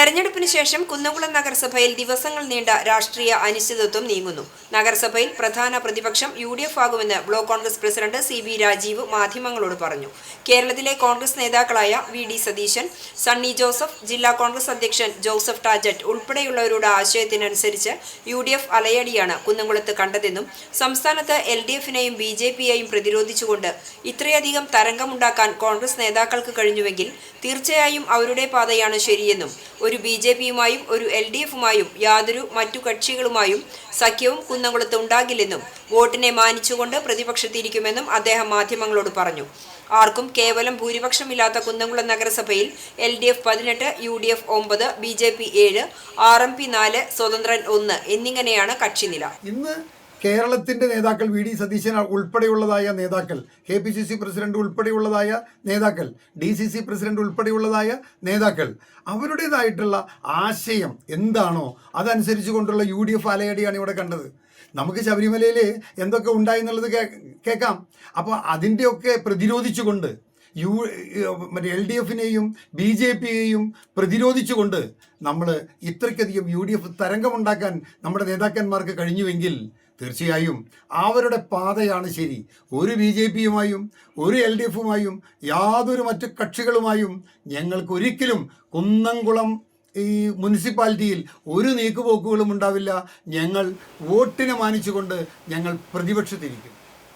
തെരഞ്ഞെടുപ്പിന് ശേഷം കുന്നംകുളം നഗരസഭയിൽ ദിവസങ്ങൾ നീണ്ട രാഷ്ട്രീയ അനിശ്ചിതത്വം നീങ്ങുന്നു. നഗരസഭയിൽ പ്രധാന പ്രതിപക്ഷം യു ഡി എഫ് ആകുമെന്ന് block Congress president C B Rajeev മാധ്യമങ്ങളോട് പറഞ്ഞു. കേരളത്തിലെ കോൺഗ്രസ് നേതാക്കളായ വി ഡി സതീശൻ സണ്ണി ജോസഫ് ജില്ലാ കോൺഗ്രസ് അധ്യക്ഷൻ ജോസഫ് ടാജറ്റ് ഉൾപ്പെടെയുള്ളവരുടെ ആശയത്തിനനുസരിച്ച് യു ഡി എഫ് അലയടിയാണ് കുന്നംകുളത്ത് കണ്ടതെന്നും സംസ്ഥാനത്ത് എൽ ഡി എഫിനെയും ബി ജെ പിയെയും പ്രതിരോധിച്ചുകൊണ്ട് ഇത്രയധികം തരംഗമുണ്ടാക്കാൻ കോൺഗ്രസ് നേതാക്കൾക്ക് കഴിഞ്ഞുവെങ്കിൽ തീർച്ചയായും അവരുടെ പാതയാണ് ശരിയെന്നും ഒരു ബി ജെ പിയുമായും ഒരു എൽ ഡി എഫുമായും യാതൊരു മറ്റു കക്ഷികളുമായും സഖ്യവും കുന്നംകുളത്ത് ഉണ്ടാകില്ലെന്നും വോട്ടിനെ മാനിച്ചുകൊണ്ട് പ്രതിപക്ഷത്തിരിക്കുമെന്നും അദ്ദേഹം മാധ്യമങ്ങളോട് പറഞ്ഞു. ആർക്കും കേവലം ഭൂരിപക്ഷമില്ലാത്ത കുന്നംകുളം നഗരസഭയിൽ എൽ ഡി എഫ് പതിനെട്ട് യു ഡി എഫ് ഒമ്പത് ബി ജെ പി ഏഴ് ആർ എം പി നാല് സ്വതന്ത്രൻ ഒന്ന് എന്നിങ്ങനെയാണ് കക്ഷിനില. ഇന്ന് കേരളത്തിന്റെ നേതാക്കൾ വി ഡി സതീശൻ ഉൾപ്പെടെയുള്ളതായ നേതാക്കൾ K P C C president ഉൾപ്പെടെയുള്ളതായ നേതാക്കൾ ഡി സി സി പ്രസിഡന്റ് ഉൾപ്പെടെയുള്ളതായ നേതാക്കൾ അവരുടേതായിട്ടുള്ള ആശയം എന്താണോ അതനുസരിച്ച് കൊണ്ടുള്ള യു ഡി എഫ് അലയടിയാണ് ഇവിടെ കണ്ടത്. നമുക്ക് ശബരിമലയിൽ എന്തൊക്കെ ഉണ്ടായി എന്നുള്ളത് കേൾക്കാം. അപ്പോൾ അതിന്റെയൊക്കെ പ്രതിരോധിച്ചുകൊണ്ട് യു മറ്റേ എൽ ഡി എഫിനെയും ബി ജെ പിയെയും പ്രതിരോധിച്ചുകൊണ്ട് നമ്മൾ ഇത്രയ്ക്കധികം യു ഡി എഫ് തരംഗമുണ്ടാക്കാൻ നമ്മുടെ നേതാക്കന്മാർക്ക് കഴിഞ്ഞുവെങ്കിൽ തീർച്ചയായും അവരുടെ പാതയാണ് ശരി. ഒരു ബി ജെ പിയുമായും ഒരു എൽ ഡി എഫുമായും യാതൊരു മറ്റു കക്ഷികളുമായും ഞങ്ങൾക്ക് ഒരിക്കലും കുന്നംകുളം ഈ മുനിസിപ്പാലിറ്റിയിൽ ഒരു നീക്കുപോക്കുകളും ഉണ്ടാവില്ല. ഞങ്ങൾ വോട്ടിനെ മാനിച്ചുകൊണ്ട് ഞങ്ങൾ പ്രതിപക്ഷത്തിരിക്കും.